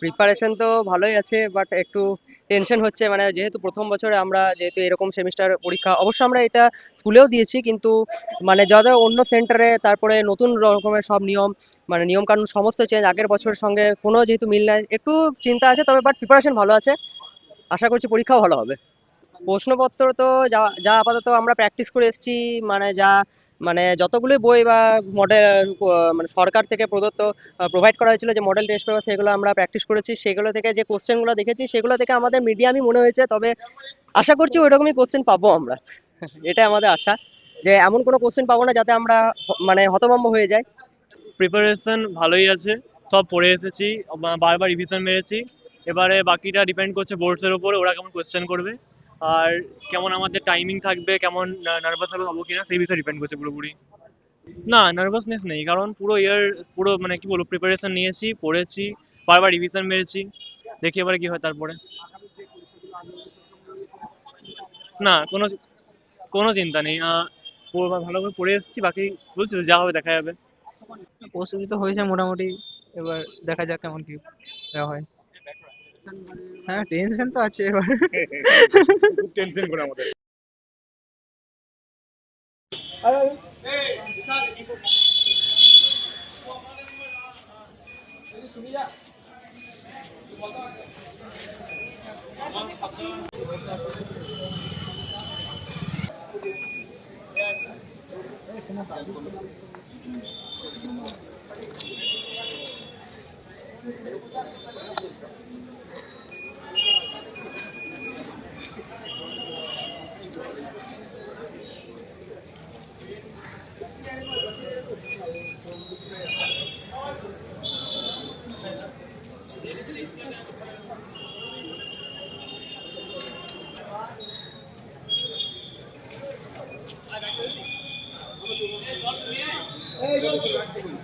Preparation তো ভালোই আছে বাট একটু টেনশন হচ্ছে। মানে যেহেতু প্রথম বছরে আমরা যেহেতু এরকম সেমিস্টার পরীক্ষা, অবশ্য আমরা এটা স্কুলেও দিয়েছি, কিন্তু মানে যাদের অন্য সেন্টারে তারপরে নতুন রকমের সব নিয়ম মানে নিয়ম কানুন সমস্ত চেঞ্জ আগের বছরের সঙ্গে কোনো যেহেতু মিল নাই। একটু চিন্তা আছে, তবে বাট প্রিপারেশন ভালো আছে। আশা করছি পরীক্ষাও ভালো হবে। প্রশ্নপত্র তো যা যা আপাতত আমরা প্র্যাকটিস করে এসেছি মানে যা মানে যতগুলোই বই বা মডেল মানে সরকার থেকে প্রদত্ত প্রোভাইড করা হয়েছিল যে মডেল টেস্ট পেপার সেগুলো আমরা প্র্যাকটিস করেছি, সেগুলো থেকে যে কোশ্চেনগুলো দেখেছি, সেগুলো থেকে আমাদের মিডিয়ামই মনে হয়েছে, তবে আশা করছি ওইরকমই কোশ্চেন পাবো আমরা। এটা আমাদের আশা, যে এমন কোনো কোশ্চেন পাবো না যাতে আমরা মানে হতভম্ব হয়ে যাই। প্রিপারেশন ভালোই আছে, সব পড়ে এসেছি বারবার রিভিশন মেরেছি। এবারে বাকিটা ডিপেন্ড করছে বোর্ডসের উপরে, ওরা কেমন কোয়েশ্চেন করবে। আর কেমন আমাদের টাইমিং থাকবে, কেমন নার্ভাস হবে, হব কিনা, সেই বিষয়ে ডিপেন্ড করছে পুরোপুরি। না নার্ভাসনেস নেই, কারণ পুরো ইয়ার পুরো মানে কি বলব প্রিপারেশন নিয়েছি, পড়েছি, বারবার রিভিশন মেরেছি, দেখি এবারে কি হয় তারপরে। না, কোনো কোনো চিন্তা নেই ভালো করে পড়ে এসেছি, বাকি বলছি যা হবে দেখা যাবে। প্রস্তুতি তো হয়েছে মোটামুটি, এবার দেখা যাক কেমন কি দেওয়া হয়। হ্যাঁ টেনশন তো আছে এবার খুব টেনশন করে আমাদের Thank you. Hey, go.